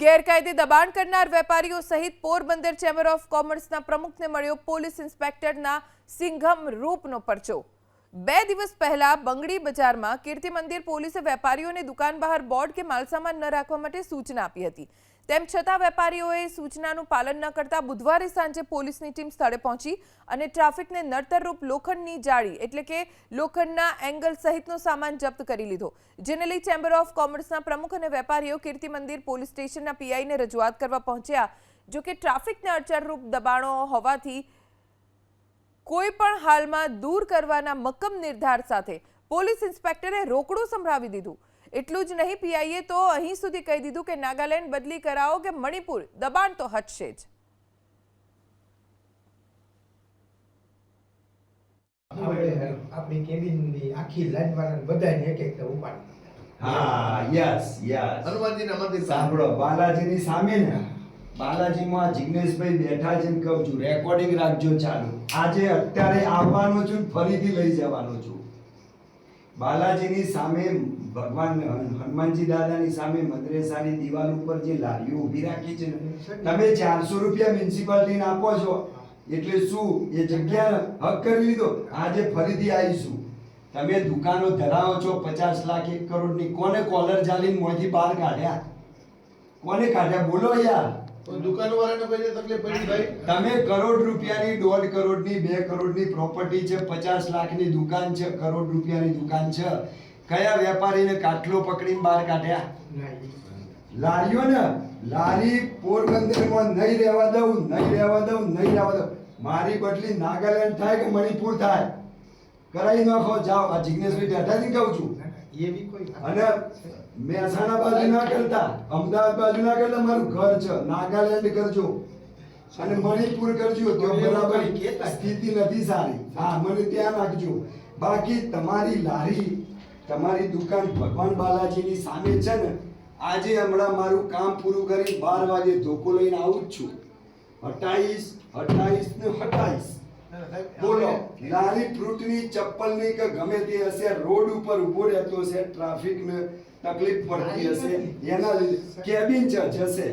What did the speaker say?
ગેરકાયદે દબાણ કરનાર વેપારીઓ સહિત પોરબંદર ચેમ્બર ઓફ કોમર્સના પ્રમુખને મળ્યો પોલીસ ઇન્સ્પેક્ટરના સિંઘમ રૂપનો પરચો. બે દિવસ પહેલા બંગડી બજારમાં કીર્તિ મંદિર પોલીસે વેપારીઓને દુકાન બહાર બોર્ડ કે માલસામાન ન રાખવા માટે સૂચના આપી હતી. તેમ છતાં વેપારીઓએ સૂચનાનું પાલન ન કરતા બુધવારે સાંજે પોલીસની ટીમ સ્થળે પહોંચી અને ટ્રાફિકને નડતરરૂપ લોખંડની જાળી એટલે કે લોખંડના એંગલ સહિતનો સામાન જપ્ત કરી લીધો. જેને લઈ ચેમ્બર ઓફ કોમર્સના પ્રમુખ અને વેપારીઓ કીર્તિ મંદિર પોલીસ સ્ટેશનના પીઆઈને રજૂઆત કરવા પહોંચ્યા. જોકે ટ્રાફિકને અડચણરૂપ દબાણો હોવાથી કોઈ પણ હાલમાં દૂર કરવાના મક્કમ નિર્ધાર સાથે પોલીસ ઇન્સ્પેક્ટરે રોકડું સંભળાવી દીધું. એટલું જ નહીં પીઆઈએ તો અહીં સુધી કહી દીધું કે નાગાલેન્ડ બદલી કરાવો કે મણિપુર દબાણ તો હટશે જ. આપણે કેબિનની આખી લાઈનવાળાને બધાને એક એક ઉપાડી હા યસ યસ. હનુમાનજીના મંદિર સાંભળો. બાલાજીની સામે ને. બાલાજીમાં જિગ્નેશભાઈ બેઠા છે કહું છું રેકોર્ડિંગ રાખજો ચાલુ. આજે અત્યારે આવવાનો છું ફરીથી લઈ જવાનો છું. બાલાજીની સામે ભગવાન હનુમાનજી દાદાની સામે મદ્રેસાની દિવાલ ઉપર જે લારીઓ ઊભી રાખી છે તમે ચારસો રૂપિયા મ્યુનિસિપાલિટીને આપો છો. એટલે શું? એ જગ્યા હક કરી લીધો? આજે ફરીથી આવીશું. તમે દુકાનો ધરાવો છો પચાસ લાખ, એક કરોડની, કોને કોલર જાલીને મોંથી બહાર કાઢ્યા? કોને કાઢ્યા? બોલો યાર. તમે કરોડ રૂપિયાની દોઢ કરોડની બે કરોડની પ્રોપર્ટી છે પચાસ લાખની દુકાન છે કરોડ રૂપિયાની દુકાન છે. કયા વેપારીને કાટલો પકડીને બહાર કાઢ્યા? ના લારીઓ ને લારી પોરબંદરમાં નહીં રહેવા દઉં નહીં રહેવા દઉં નહીં રહેવા દઉં. મારી બદલી નાગાલેન્ડ થાય કે મણિપુર થાય? કરાવી નાખો જાઓ. આ જિજ્ઞેશભાઈ બેઠાથી કહું છું. એવી કોઈ અને મહેસાણા બાજુ ના કરતા અમદાવાદ બાજુ ના કરતા મારું ઘર છે નાગાલેન્ડ કરજો. અને મણિપુર કરજો તો બરાબર સ્થિતિ નથી સારી. હા મને ત્યાં નાખજો બાકી તમારી લારી તમારી દુકાન ભગવાન બાલાજીની સામે છે ને આજે હમણાં મારું કામ પૂરું કરી બાર વાગે ધોકો લઈને આવું જ છું. અઠાવીસ અઠાવીસ ને સાહેબ, બોલો. નાની ફ્રૂટની ચપ્પલની કે ગમે તે હશે રોડ ઉપર ઊભો રહેતો હશે ટ્રાફિક ને તકલીફ પડતી હશે એના લીધે કેબિન ચર્ચ જશે